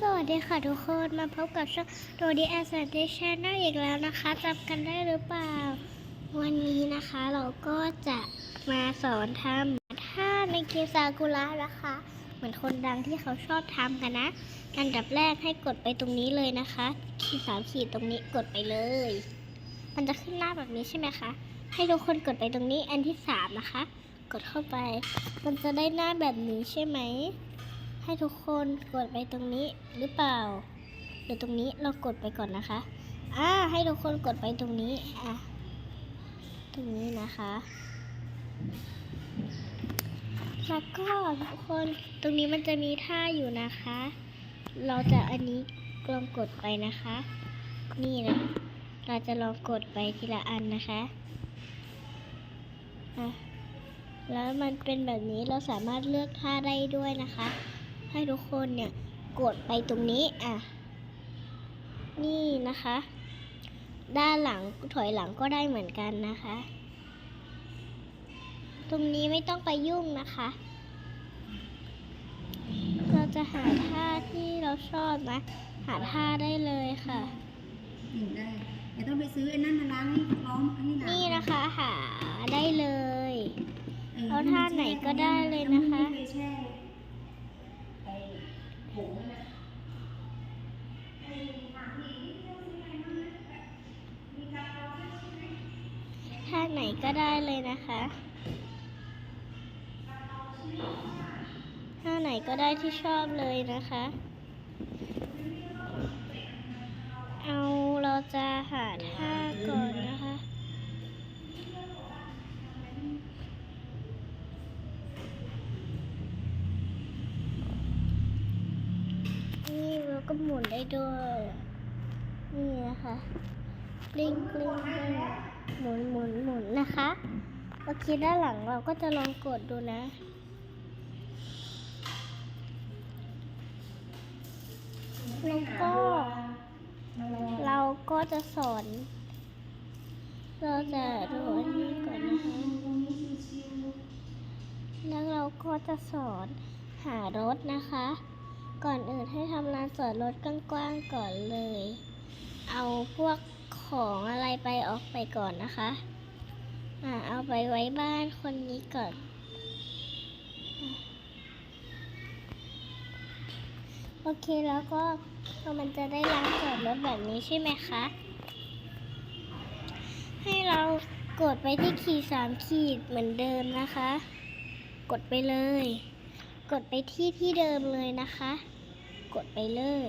สวัสดีค่ะทุกคนมาพบกับช่องโดดีแอสเซนเทชันอีกแล้วนะคะจำกันได้หรือเปล่า วันนี้นะคะเราก็จะมาสอนทำท่าในเกมซากุระนะคะ เหมือนคนดังที่เขาชอบทำกันนะอันดับแรกให้กดไปตรงนี้เลยนะคะขีดสามขีดตรงนี้กดไปเลย มันจะขึ้นหน้าแบบนี้ใช่ไหมคะ ให้ทุกคนกดไปตรงนี้อันที่สามนะคะ กดเข้าไป มันจะได้หน้าแบบนี้ใช่ไหม ให้ทุกคนกดไปตรงนี้หรือเปล่าหรือตรงนี้เรากดไปก่อนนะคะอ่าให้ทุกคนกดไปตรงนี้อะตรงนี้นะคะแล้วก็ทุกคนตรงนี้มันจะมีท่าอยู่นะคะ เราจะอันนี้ลองกดไปนะคะ นี่นะ เราจะลองกดไปทีละอันนะคะอะแล้วมันเป็นแบบนี้เราสามารถเลือกท่าได้ด้วยนะคะ ให้ทุกคนเนี่ยกดไปตรงนี้อะ นี่นะคะ ด้านหลังถอยหลังก็ได้เหมือนกันนะคะ ตรงนี้ไม่ต้องไปยุ่งนะคะ เราจะหาท่าที่เราชอบนะ หาท่าได้เลยค่ะหนึ่งได้เดี๋ยวต้องไปซื้อไอ้นั่นมาล้างล้อมให้หลานนี่นะคะหาได้เลยออเอาท่าไหนก็ได้เลยนะคะเอามือไปแช่ไป ผงนะท่าไหนก็ได้เลยนะคะท่าไหนก็ได้ที่ชอบเลยนะคะ เอาเราจะหาท่าก่อนนะคะ นี่เราก็ หมุนได้ด้วย นี่นะคะกลิ้งกลิ้งกลิ้งหมุนหมุนหมุนนะคะ โอเค ด้านหลังเราก็จะลองกดดูนะ แล้วก็ เราก็จะสอน เราจะดูอันนี้ก่อนนะคะ แล้วเราก็จะสอนหารถนะคะ ก่อนอื่นให้ทำลานจอดรถกว้างๆก่อนเลย เอาพวกของอะไรไปออกไปก่อนนะคะอ่าเอาไปไว้บ้านคนนี้ก่อน โอเคแล้วก็มันจะได้ล้างจอดรถแบบนี้ใช่ไหมคะ ให้เรากดไปที่ขีดสามขีดเหมือนเดิมนะคะ กดไปเลย กดไปที่ที่เดิมเลยนะคะ กดไปเลย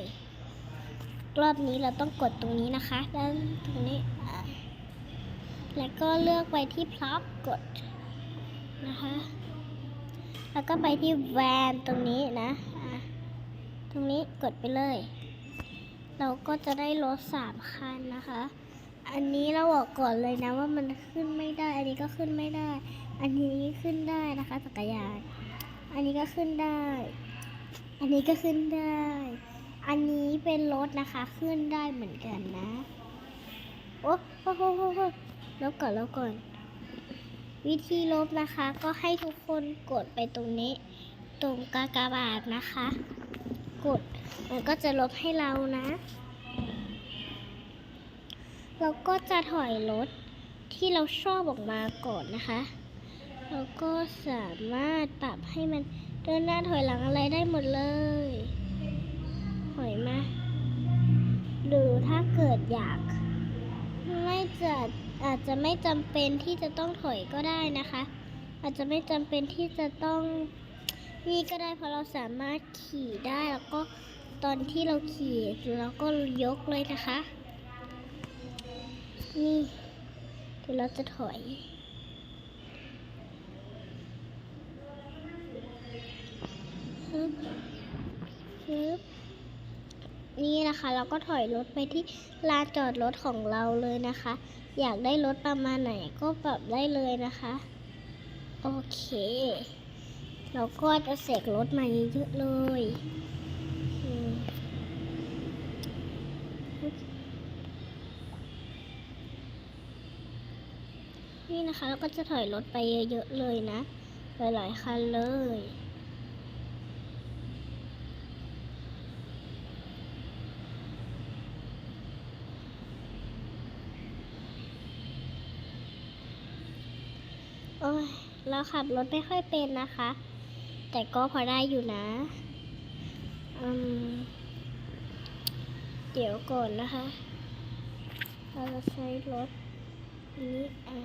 รอบนี้เราต้องกดตรงนี้นะคะ ด้านตรงนี้ แล้วก็เลือกไปที่พล็อปกดนะคะ แล้วก็ไปที่แวนตรงนี้นะอะตรงนี้กดไปเลย เราก็จะได้รถสามคันนะคะ อันนี้เราบอกก่อนเลยนะว่ามันขึ้นไม่ได้ อันนี้ก็ขึ้นไม่ได้ อันนี้ขึ้นได้นะคะจักรยาน อันนี้ก็ขึ้นได้ อันนี้ก็ขึ้นได้ อันนี้เป็นรถนะคะ ขึ้นได้เหมือนกันนะ โอ้โหโอ้โหแล้วก่อนแล้วก่อน วิธีลบนะคะ ก็ให้ทุกคนกดไปตรงนี้ ตรงกากบาทนะคะ กดมันก็จะลบให้เรานะ เราก็จะถอยรถที่เราชอบออกมาก่อนนะคะเราก็สามารถปรับให้มัน เดินหน้าถอยหลังอะไรได้หมดเลย ถอยมา หรือถ้าเกิดอยาก ไม่จะอาจจะไม่จำเป็นที่จะต้องถอยก็ได้นะคะ อาจจะไม่จำเป็นที่จะต้องนี่ก็ได้เพราะเราสามารถขี่ได้แล้วก็ตอนที่เราขี่เราก็ยกเลยนะคะ นี่เดี๋ยวเราจะถอย ฮึบฮึบนี่นะคะ เราก็ถอยรถไปที่ลานจอดรถของเราเลยนะคะ อยากได้รถประมาณไหนก็ปรับได้เลยนะคะ โอเค เราก็จะเสกรถมาเยอะเลยนี่นะคะเราก็จะถอยรถไปเยอะๆเลยนะ หลายๆคันเลย เราขับรถไม่ค่อยเป็นนะคะ แต่ก็พอได้อยู่นะเดี๋ยวก่อนนะคะ เราจะใช้รถนี้อะ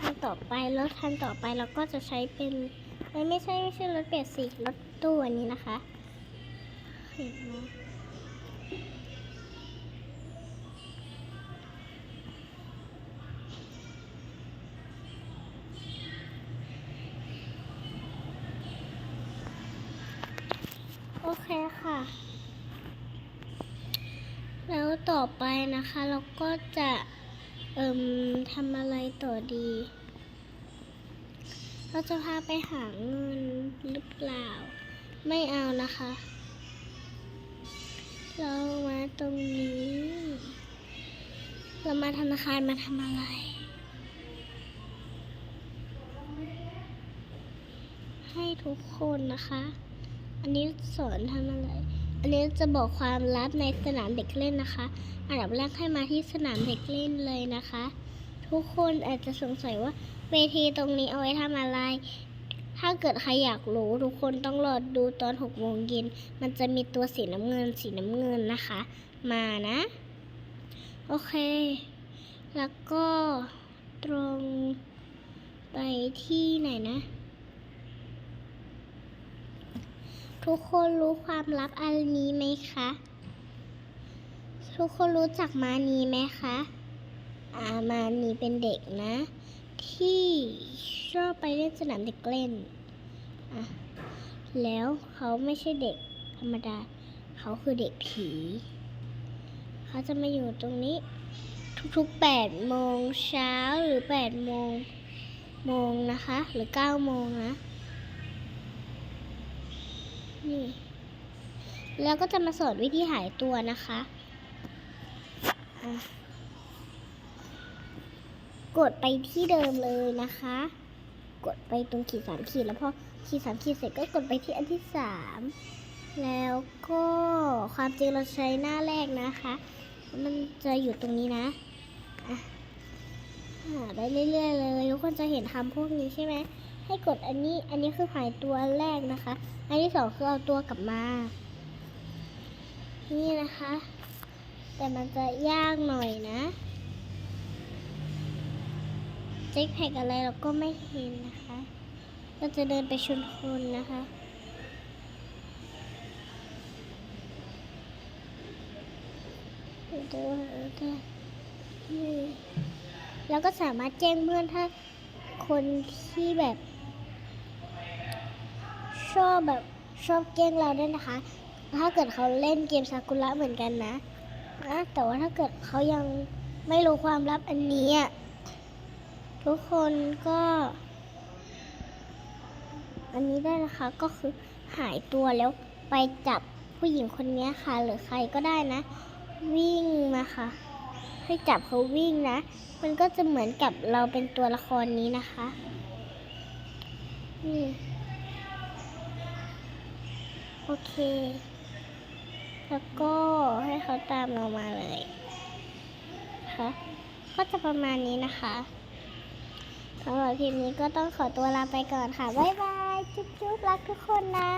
คันต่อไปรถคันต่อไปเราก็จะใช้เป็นไม่ไม่ใช่ไม่ใช่รถเปียกสิรถตู้อันนี้นะคะ ห็นไหมโอเคค่ะ แล้วต่อไปนะคะ เราก็จะเอิ่มทำอะไรต่อดี เราจะพาไปหาเงินหรือเปล่า ไม่เอานะคะ เรามาตรงนี้ เรามาธนาคารมาทำอะไรให้ทุกคนนะคะ อันนี้สอนทำอะไร อันนี้จะบอกความลับในสนามเด็กเล่นนะคะ อันดับแรกให้มาที่สนามเด็กเล่นเลยนะคะ ทุกคนอาจจะสงสัยว่าเวทีตรงนี้เอาไว้ทำอะไร ถ้าเกิดใครอยากรู้ทุกคนต้องรอดูตอน6โมงเย็น มันจะมีตัวสีน้ำเงินสีน้ำเงินนะคะ มานะ โอเค แล้วก็ตรงไปที่ไหนนะ ทุกคนรู้ความลับอันนี้ไหมคะ ทุกคนรู้จักมานีไหมคะอามานีเป็นเด็กนะ ที่ชอบไปเล่นสนามเด็กเล่นอะแล้วเขาไม่ใช่เด็กธรรมดา เขาคือเด็กผี เขาจะมาอยู่ตรงนี้ ทุกๆ8โมงเช้าหรือ8โมงโมงนะคะ หรือ9โมงนะ นี่ แล้วก็จะมาสอนวิธีหายตัวนะคะ อะ กดไปที่เดิมเลยนะคะ กดไปตรงขีดสามขีดแล้วพอขีดสามขีดเสร็จก็กดไปที่อันที่สามแล้วก็ความจริงเราใช้หน้าแรกนะคะ มันจะอยู่ตรงนี้นะอะหาได้เรื่อยๆเลยทุกคนจะเห็นคำพวกนี้ใช่ไหมให้กดอันนี้อันนี้คือหายตัวแรกนะคะ อันที่สองคือเอาตัวกลับมา นี่นะคะ แต่มันจะยากหน่อยนะ เจ็คแพกอะไรเราก็ไม่เห็นนะคะ ก็จะเดินไปชนคนนะคะแล้วก็สามารถแจ้งเพื่อนถ้าคนที่แบบ ชอบแบบชอบแกล้งเราด้วยนะคะ ถ้าเกิดเขาเล่นเกมซากุระเหมือนกันนะนะแต่ว่าถ้าเกิดเขายังไม่รู้ความลับอันนี้อะ ทุกคนก็ อันนี้ได้นะคะก็คือหายตัวแล้วไปจับผู้หญิงคนนี้ค่ะ หรือใครก็ได้นะ วิ่งมาค่ะ ให้จับเขาวิ่งนะ มันก็จะเหมือนกับเราเป็นตัวละครนี้นะคะนี่โอเค แล้วก็ให้เขาตามเรามาเลยค่ะก็จะประมาณนี้นะคะ สำหรับคลิปนี้ก็ต้องขอตัวลาไปก่อนค่ะ บ๊ายบาย จุ๊บๆ รักทุกคนนะ